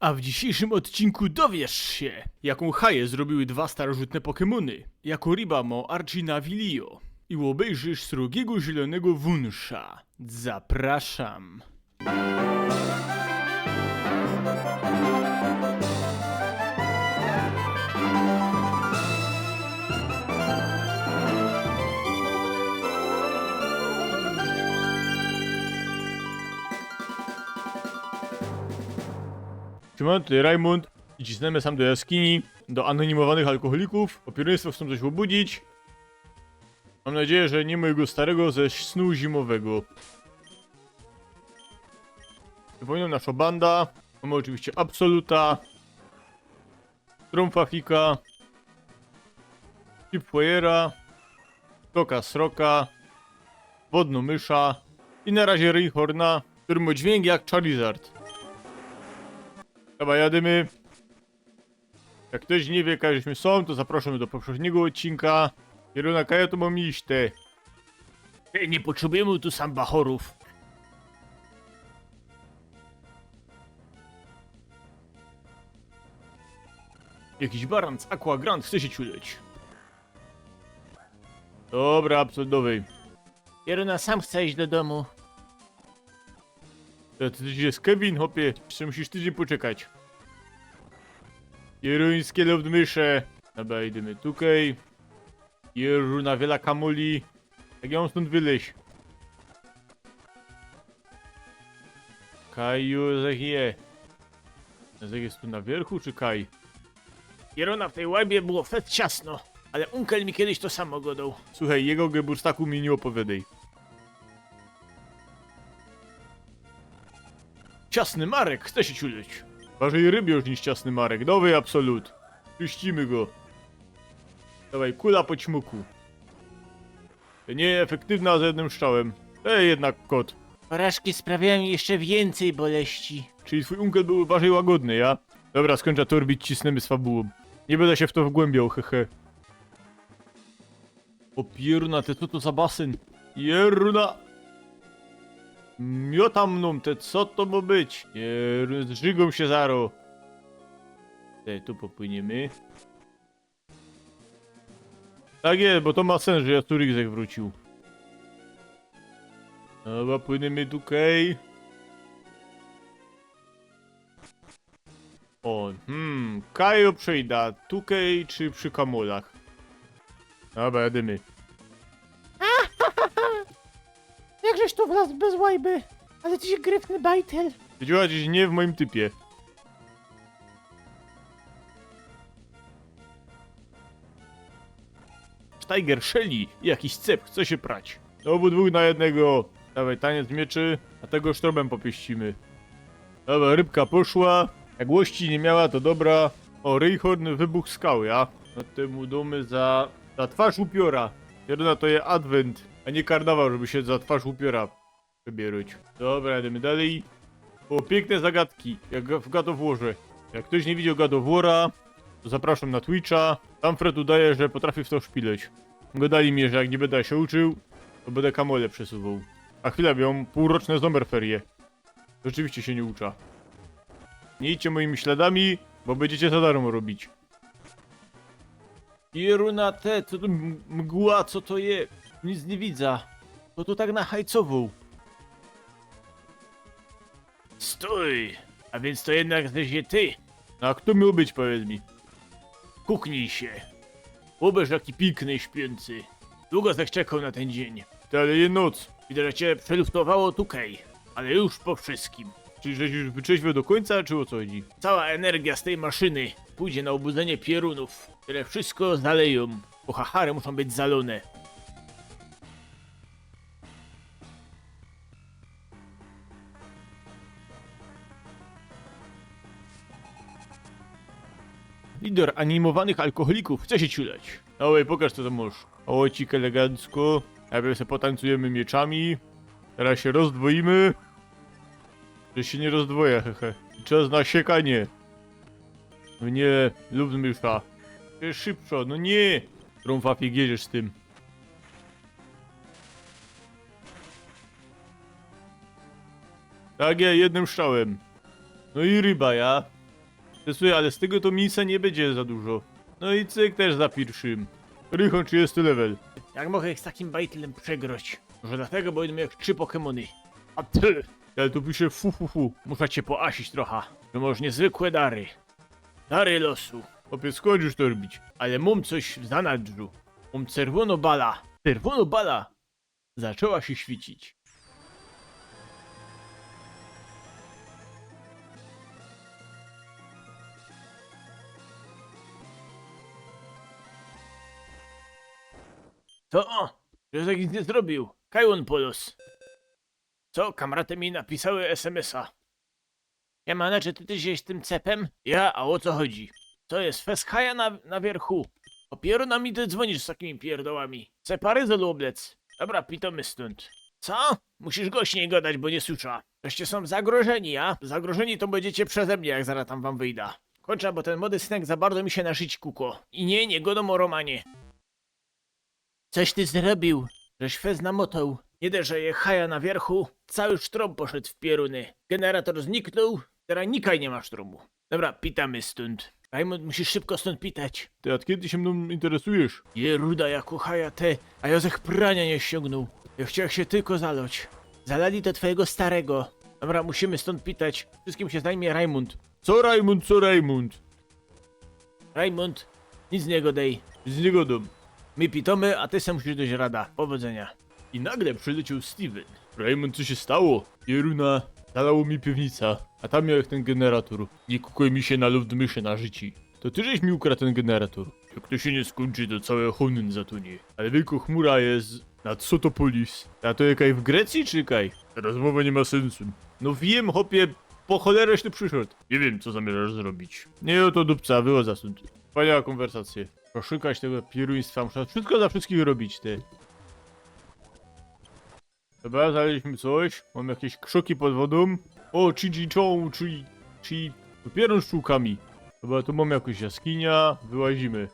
A w dzisiejszym odcinku dowiesz się, jaką haję zrobiły dwa starożytne Pokemony, jako Ribamo Archina Vilio i obejrzysz srogiego zielonego wunsza. Zapraszam. Szymon, tutaj Rajmund i cisnemy sam do jaskini, do anonimowanych alkoholików, bo pierwieństwo chcą coś obudzić. Mam nadzieję, że nie mojego starego ze snu zimowego. Wywołują nasza banda. Mamy oczywiście Absoluta, Trumfafika, Chipwayera, Toka Sroka, Wodno Mysza i na razie Rayhorna, który ma dźwięk jak Charizard. Dobra, jadymy. Jak ktoś nie wie, żeśmy są, to zapraszamy do poprzedniego odcinka. Kierunek Kaja to mam iść, te. Ej, Nie potrzebujemy tu sam bachorów. Jakiś baran z Aqua Grand chce się ciuleć. Dobra, absolutowej. Jeruna sam chce iść do domu. To ty jest Kevin, hopie. Jeszcze musisz tydzień poczekać. Jeruńskie lobdmysze. Dobra, idziemy tutaj. Jeru na wiela kamuli. Jak ją stąd wyleź. Kaju zechie. Zech jest tu na wierchu, czy Kaj? Jeruna w tej łebie było fet ciasno, ale unkel mi kiedyś to samo godał. Słuchaj, jego geburstaku mi nie opowiadaj. Ciasny Marek, chce się ciuleć. Ważej rybiorz niż ciasny Marek, nowy absolut. Puścimy go. Dawaj, kula po ćmuku. Nieefektywna z jednym strzałem. Ej, jednak kot. Porażki sprawiają jeszcze więcej boleści. Czyli twój unkel był bardziej łagodny, ja? Dobra, skończę torbić, cisnemy z fabułą. Nie będę się w to wgłębiał, hehe. O pieruna, te co to za basen? Jeruna! Miota mną, te co to ma być? Zżygą się zaro. Te, tu popłyniemy. Tak jest, bo to ma sens, że ja tu Rigzek wrócił. Dobra, płyniemy tutaj. O, hmm, Kajo przejda, tukej czy przy kamolach? Dobra, jedymy. Bez łajby? Ale tyś gryfny bajtel. Wiedziała gdzieś nie w moim typie. Tiger Shelly i jakiś cep chce się prać. Obu dwóch na jednego. Dawaj, taniec mieczy, a tego sztrobem popieścimy. Dobra, rybka poszła. Jak łości nie miała, to dobra. O, Rayhorn wybuch skał, ja. No temu domy za... za twarz upiora. Jedyna to jest adwent, a nie karnawał, żeby się za twarz upiora przebierać. Dobra, jedziemy dalej. O, piękne zagadki, jak w God. Jak ktoś nie widział God to zapraszam na Twitcha. Tam Fred udaje, że potrafi w to szpileć. Gadali mi, że jak nie będę się uczył, to będę kamole przesuwał. A chwilę bią półroczne zomerferie. Rzeczywiście się nie ucza. Nie idźcie moimi śladami, bo będziecie za darmo robić. Jeruna te, co to mgła, co to je? Nic nie widzę. To tu tak na hajcową. Stój! A więc to jednak jesteś ty. A kto miał być, powiedz mi? Kuknij się. Ubierz jaki piękny i śpiący. Długo tak czekał na ten dzień. Ty, ale je noc. Widzę, że cię przeluftowało tukej. Ale już po wszystkim. Czyli żeś już wyczeźwiał do końca, czy o co chodzi? Cała energia z tej maszyny pójdzie na obudzenie pierunów, które wszystko zaleją, bo hachary muszą być zalone. Lider animowanych alkoholików chce się ciuleć. Oj, pokaż co to możesz. Ojcik elegancko. Najpierw sobie potańcujemy mieczami. Teraz się rozdwoimy. Że się nie rozdwoję, hehe. Czas na siekanie. No nie, lub mysza. Szybszo, no nie. Trąfafik jedziesz z tym. Tak ja jednym strzałem. No i ryba ja. Słuchaj, ale z tego to miejsca nie będzie za dużo. No i cyk też za pierwszym. Rychon 30 level. Jak mogę ich z takim bajtlem przegroć? Może dlatego, bo idą jak trzy Pokemony. A ty! Ale tu pisze fu fu fu. Muszę cię poasić trochę. To może niezwykłe dary. Dary losu. Chłopie, skończysz to robić. Ale mam coś w zanadrzu. Mam czerwono bala. Czerwono bala! Zaczęła się świecić. To o! Józek nic nie zrobił. Kajłon Polos. Co? Kamraty mi napisały SMS-a. Jemane, czy ty ty jesteś tym cepem? Ja, a o co chodzi? To jest feskaja na, na wierchu. Dopiero na mi ty dzwonisz z takimi pierdołami. Separyzol oblec. Dobra, pitomy stąd. Co? Musisz głośniej gadać, bo nie słysza. Wreszcie są zagrożeni, a? Zagrożeni to będziecie przeze mnie, jak zaraz tam wam wyjda. Kończę, bo ten młody synek za bardzo mi się naszyć kuko. I nie, nie godą o Romanie. Coś ty zrobił, żeś fez namotał. Nie dość, że je haja na wierchu, cały sztrom poszedł w pieruny. Generator zniknął, teraz nikaj nie ma sztromu. Dobra, pitamy stąd. Raymond, musisz szybko stąd pitać. Ty, od kiedy się mną interesujesz? Je ruda jak uchaja te, a Józef prania nie ściągnął. Ja chciał się tylko zaloć. Zalali to twojego starego. Dobra, musimy stąd pitać. Wszystkim się zajmie Raymond. Co Rajmund, co Rajmund? Raymond, nic z niego dej. Z niego dom. My pitomy, a ty sam musisz dojść rada. Powodzenia. I nagle przyleciał Steven. Raymond, co się stało? Jeruna, zalało mi piwnica, a tam miałeś ten generator. Nie kukuje mi się na luftmyszy na życi. To ty żeś mi ukradł ten generator. Jak to się nie skończy, to całe Honen zatonie. Ale wielko chmura jest nad Sotopolis. A to jakaś w Grecji czy kaj? Ta rozmowa nie ma sensu. No wiem, hopie, po cholerę ty przyszedł. Nie wiem, co zamierzasz zrobić. Nie o to dupca, było zasąd. Wspaniała konwersacja. Poszukać tego pieruństwa, muszę wszystko za wszystkich robić, ty. Dobra, znaleźliśmy coś. Mam jakieś krzoki pod wodą. O, Chong, czyli... czyli... Dopiero z czółkami. Dobra, tu mam jakąś jaskinia. Wyłazimy.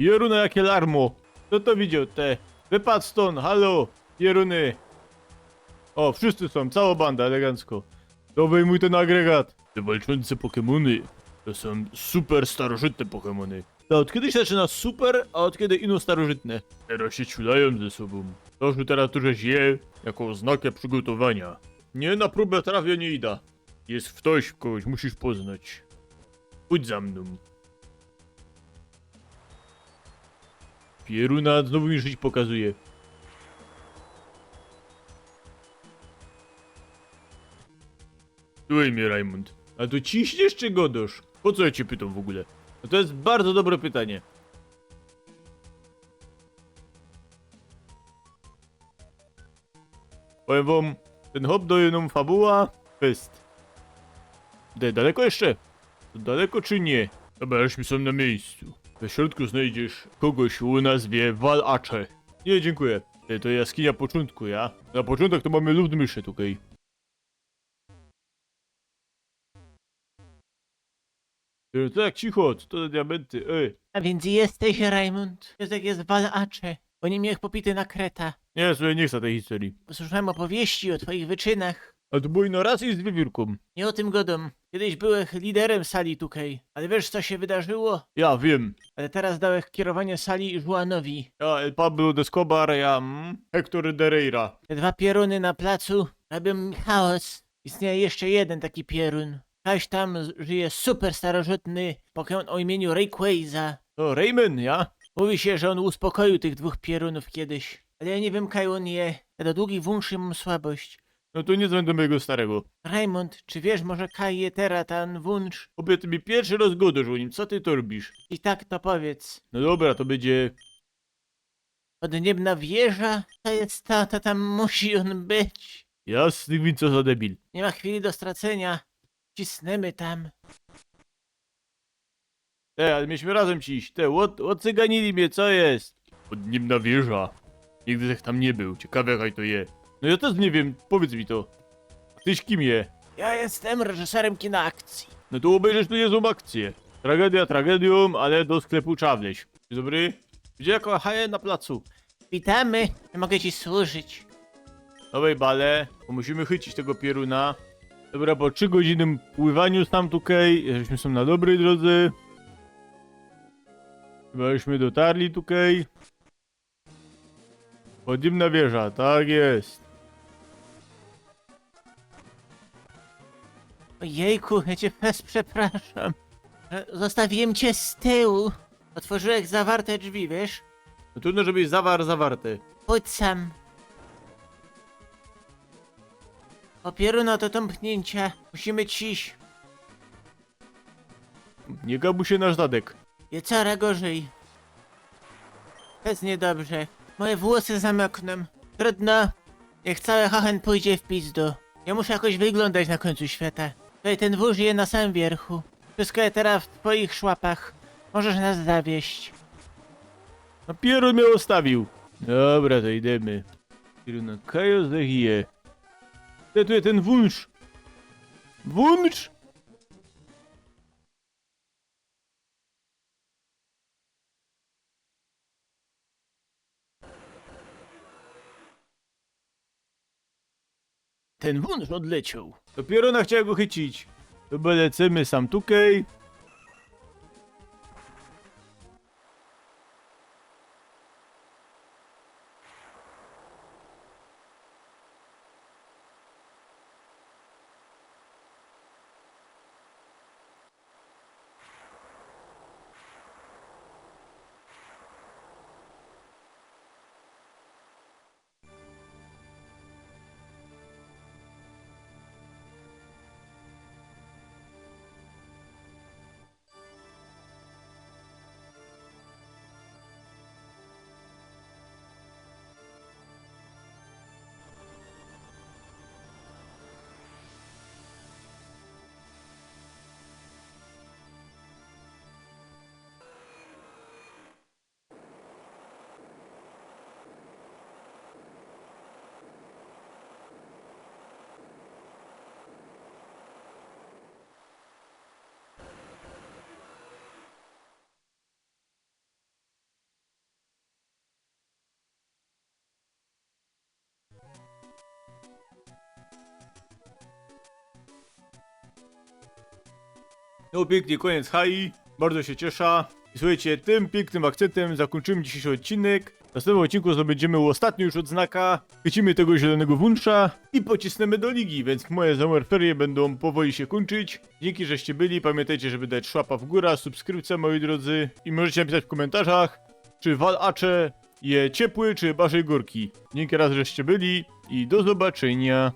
Pieruna jakie larmo. Kto to widział, te? Wypad stąd, halo! Pieruny! O, wszyscy są, cała banda, elegancko. To wyjmuj ten agregat. Te walczące Pokemony to są super starożytne Pokemony. To od kiedy się zaczyna super, a od kiedy ino starożytne? Teraz się ciulają ze sobą. To, że teraz tu żeś je, jako oznakę przygotowania. Nie na próbę trafię nie idę. Jest ktoś, kogoś musisz poznać. Pójdź za mną. Pieruna znowu mi żyć pokazuje. Słuchaj mnie, Raymond. A to ciśniesz czy godosz? Po co ja cię pytam w ogóle? No to jest bardzo dobre pytanie. Powiem wam, ten hop do jedną fabuła fest. Daleko jeszcze? To daleko czy nie? Dobra, żeśmy są na miejscu. We środku znajdziesz kogoś o nazwie Valacze. Nie, dziękuję. E, To jaskinia początku, ja? Na początek to mamy ludmyszy tutaj. E, Tak, cicho, co to za diamenty, ej. A więc jesteś Raymond. Józek jest walacze. Bo nie miał popity na kreta. Nie, słuchaj, nie chcę tej historii. Posłyszałem opowieści o twoich wyczynach. Ino raz i z wiewiórką. Nie o tym godom. Kiedyś byłeś liderem sali tutaj. Ale wiesz co się wydarzyło? Ja wiem. Ale teraz dałeś kierowanie sali Juanowi. Ja, El Pablo de Escobar, ja, mm, Hector Dereira. Te dwa pieruny na placu robią chaos. Istnieje jeszcze jeden taki pierun. Kaś tam żyje super starożytny Pokémon o imieniu Rayquaza. To Rayman, ja? Mówi się, że on uspokoił tych dwóch pierunów kiedyś. Ale ja nie wiem, kaj on je. Ja do długich włączy mam słabość. No to nie będę mojego starego. Raymond, czy wiesz, może kaj je teraz ten wunsz? Obie ty mi pierwszy raz godasz o nim, co ty to robisz? I tak to powiedz. No dobra, to będzie... Podniebna wieża? To jest to, to tam musi on być. Jasny gwint, co za debil. Nie ma chwili do stracenia. cisnemy tam. Te, ale mieliśmy razem ci iść. Te, od, odcyganili mnie, co jest? Podniemna wieża. Nigdy tak tam nie był. Ciekawe jaka to je. No ja też nie wiem, powiedz mi to. Tyś kim je? Ja jestem reżyserem kina akcji. No to obejrzysz tu niezłą akcję. Tragedia tragedią, ale do sklepu trzeba wleźć. Dzień dobry. Gdzie jako haje na placu? Witamy, mogę ci służyć. Nowej bale, bo musimy chycić tego pieruna. Dobra, po 3 godzinnym pływaniu tam tutaj, żeśmy są na dobrej drodze. Chyba żeśmy dotarli tutaj. Podziemna wieża, tak jest. Ojejku, ja cię fest przepraszam. że Zostawiłem cię z tyłu. Otworzyłeś zawarte drzwi, wiesz? No trudno, żebyś zawarł zawarte. Pójdź sam. Opieruno do tąpnięcia. Musimy ciś. Nie gabu się nasz zadek. Je coraz gorzej. Jest niedobrze. Moje włosy zamokną. Trudno. Niech cały Hachen pójdzie w pizdu. Ja muszę jakoś wyglądać na końcu świata. Tutaj ten wóz je na samym wierchu. Wszystko jest teraz w twoich szłapach. Możesz nas zawieść. No pierun mnie ostawił. Dobra, to idziemy. Pieruna Kajo zehije. Gdzie tu jest ten wunsz? Wunsz? Ten wóz odleciał. To pieruna chciał go chycić. To lecimy sam tukej. No pięknie, koniec hai. Bardzo się cieszę. I słuchajcie, tym pięknym akcentem zakończymy dzisiejszy odcinek. W następnym odcinku zdobędziemy ostatnią już odznaka. Chycimy tego zielonego wunsza i pocisnemy do ligi, więc moje ferie będą powoli się kończyć. Dzięki, żeście byli. Pamiętajcie, żeby dać szłapa w górę, subskrypcja, moi drodzy. I możecie napisać w komentarzach, czy walacze je ciepły, czy bażej górki. Dzięki raz, żeście byli i do zobaczenia.